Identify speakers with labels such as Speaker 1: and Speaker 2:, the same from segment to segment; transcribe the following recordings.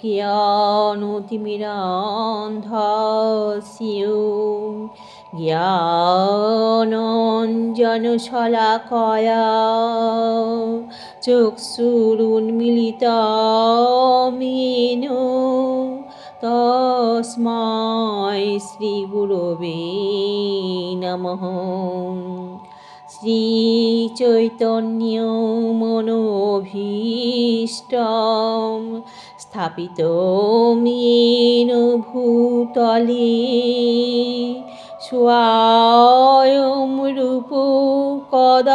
Speaker 1: কয়া জ্ঞানঞ্জনশলাকয়া মিনু তস্মাই শ্রীগুরবে নমঃ শ্রীচৈতন্য মনোভীষ্ট স্থাপিত মিন ভূতলে সয়ম রূপ কদ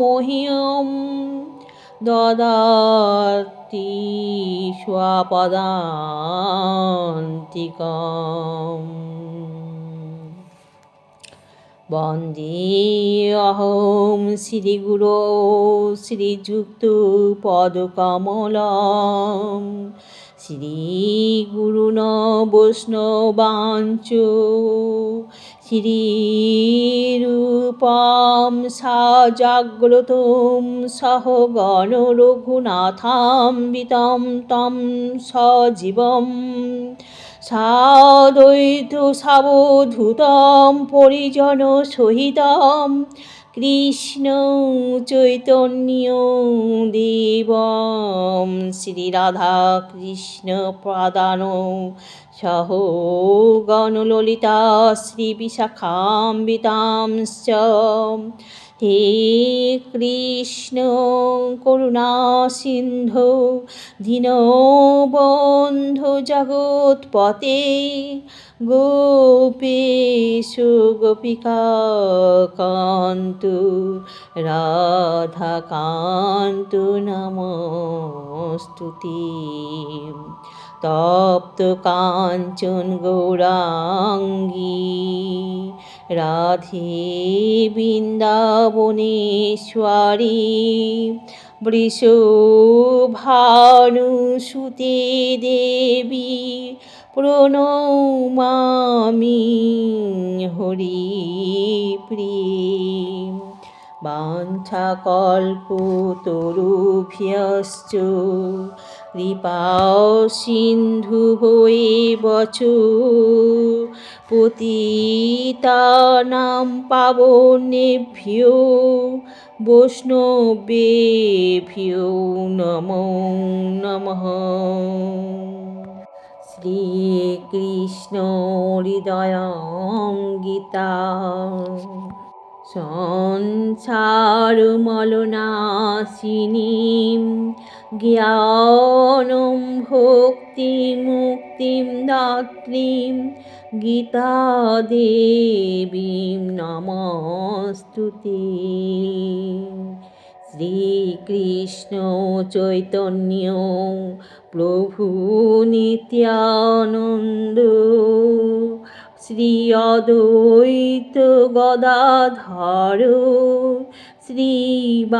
Speaker 1: মহিয়ম দদাতি স্বাপদান্তিকম বন্দে অহম শ্রীগুরো শ্রীযুক্ত পদকমলম শ্রীগুরু বৈষ্ণবাঞ্চ শ্রীরূপম সজাগ্রতম সহ গণ রঘুনাথাম্বিতম তম সজীবম সাদৈত সাবধূতম পরিজন সহিতম কৃষ্ণ চৈতন্য দেবম শ্রীরাধা কৃষ্ণ প্রদান সহ গণললিতা বিশাখাম্বিতাংশ হে কৃষ্ণ করুণা সিন্ধ দীন বন্ধু জগৎপতে গোপেশ গোপিকা কান্ত রাধা কান্ত নমস্তুতি তপ্ত কাঞ্চন গৌরাঙ্গী রাধে বৃন্দাবনেশ্বরী বৃষভানুসুতে দেবী প্রণৌমামি হরি প্রিয় বাঞ্ছাকল্পতরুভ্যশ্চ কৃপা সিন্ধু হয়ে বচু পতিতানাম পাবনেভ্যো বৈষ্ণবেভ্যো নমো নমঃ শ্রীকৃষ্ণ হৃদয়ং গীতা সংসারমলনাশিনীম জ্ঞানম ভক্তি মুক্তিম দাত্রীম গীতা দেবীম নমস্তুতি শ্রীকৃষ্ণ চৈতন্য প্রভু নিত্যানন্দ শ্রী অদ্বৈত গদাধর শ্রীবাসাদি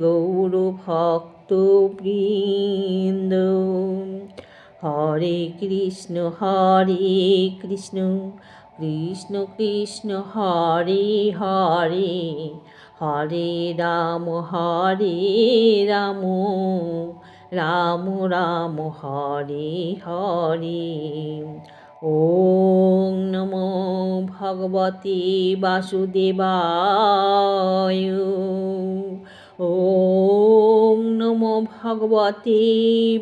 Speaker 1: বৃন্দ হরে কৃষ্ণ হরে কৃষ্ণ কৃষ্ণ কৃষ্ণ হরে হরে হরে রাম হরে রাম রাম রাম হরে হরে ওং নমো ভগবতে বাসুদেবায় ওং নমো ভগবতে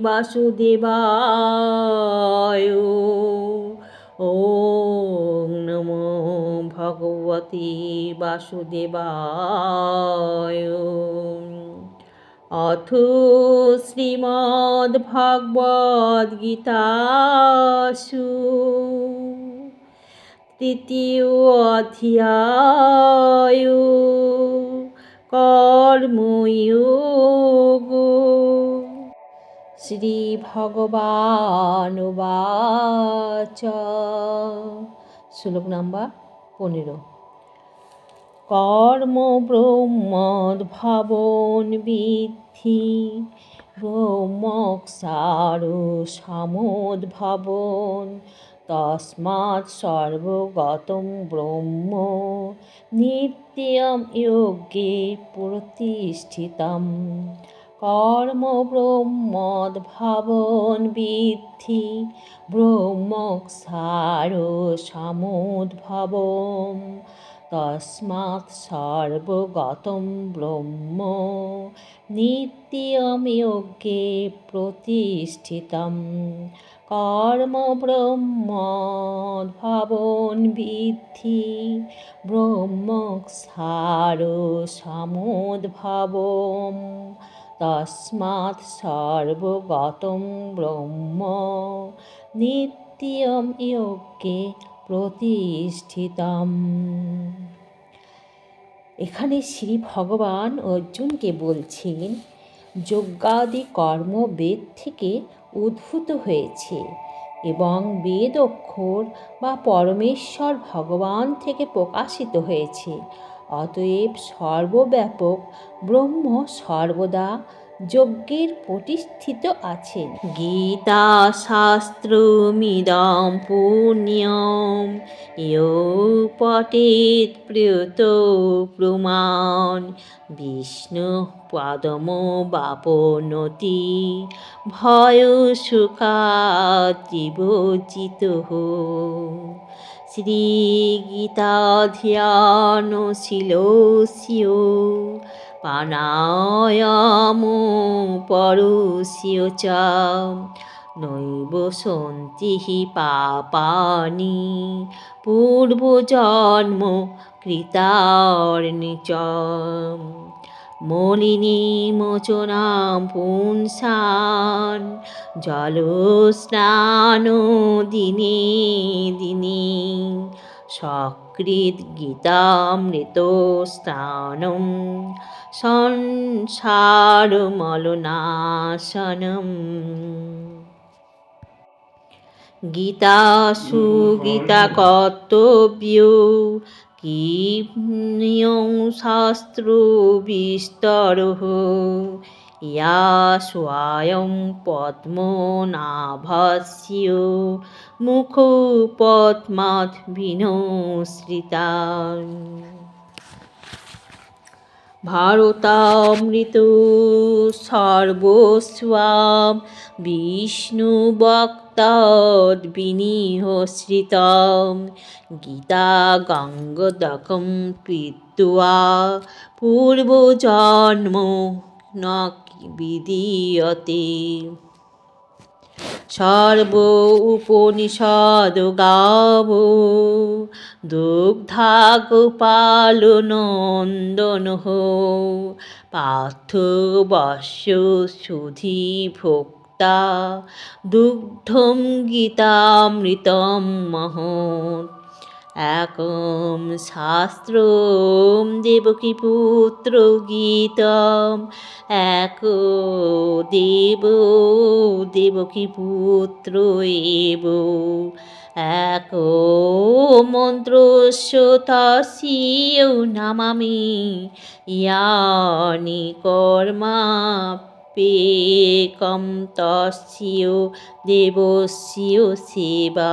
Speaker 1: বাসুদেবায় ওং নমো ভগবতে বাসুদেবায় অথ শ্রীমদ্ভগবদ্গীতাসু তৃতীয় অধ্যায় কর্ময়োগ শ্রী ভগবানুবাচ শ্লোক নাম্বার পনেরো কর্ম ব্রহ্মদ ভবন বিদ্ধি সারু সামদ ভবন তসমাত সর্বগতম ব্রহ্ম নিত্যম যোগে প্রতিষ্ঠিতম কর্ম ব্রহ্মদ ভাবন বিদ্ধি ব্রহ্মক্ষার সামুদ্ভবম তস্মাৎ সর্বগতম ব্রহ্ম নিত্যম যোগে প্রতিষ্ঠিতম কর্ম ব্রহ্ম ব্রহ্ম সার সামোদ সমুদ্ভবম তস্মাৎ সর্বগতম ব্রহ্ম নিত্যম ইয়োগে প্রতিষ্ঠিতম এখানে শ্রী ভগবান অর্জুনকে বলছেন যজ্ঞাদি কর্মবেদ থেকে উদ্ভূত হয়েছে এবং বেদ অক্ষর বা পরমেশ্বর ভগবান থেকে প্রকাশিত হয়েছে অতএব সর্বব্যাপক ব্রহ্ম সর্বদা যজ্ঞের প্রতিষ্ঠিত আছেন গীতা মিদম পুণ্যম ইউ পটে প্রিয়ত প্রমাণ বিষ্ণু পদম বাপনতি ভয় শ্রী গীতা ধ্যান শিল শিও পানায়মু পরুষিয় চ নৈব সন্তিহি পাপানি পূর্ব জন্ম কৃতার্নি চ মলিনী মোচনা পুনসান জল জলস্নান দিনে দিনে সকৃত গীতামৃত স্থান সংসার মলনাশন গীতা সুগীতা কর্তব্য কি নিয়ম শাস্ত্র বিস্তর হোক या स्वायं पद्मनाभस्य मुखोपद्मात् विनोश्रिता ভারতামৃত সর্বস্বাম বিষ্ণু ভক্তদ্বিনিহশ্রিতম গীতা গঙ্গদকম কৃত্বা পূর্বজন্ম নক বিদীয়তে সর্ব উপনিষদ গাব দুগ্ধা গোপাল নন্দন হো পার্থ বস্য সুধি ভোক্তা দুগ্ধম গীতামৃতম মহৎ একম শাস্ত্রম পুত্র গীতম এক দেব দেবকী পুত্র এব এক মন্ত্রস্য তস্যেও নামামি ইয়ানি কর্মা পেকম তস্য দেবস্য সেবা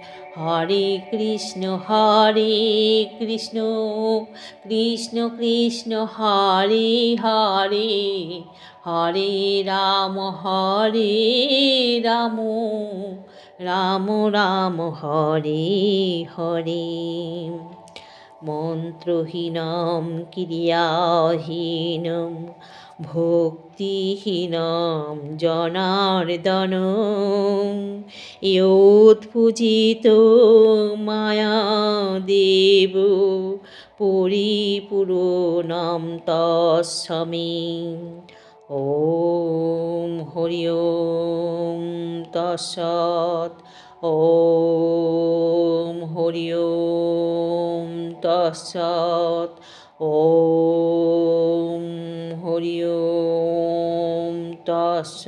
Speaker 1: হরে কৃষ্ণ হরে কৃষ্ণ কৃষ্ণ কৃষ্ণ হরে হরে হরে রাম হরে রাম রাম রাম হরে হরে মন্ত্রহীনম ক্রিয়াহীনম ভক্তিহীনাম জনার্দন ইৎপূজিত মায়া দেব পরিপূরণম তস্মী ও হরি ওম ও ওম হরি ওম ও ওম হরি ওম তস্য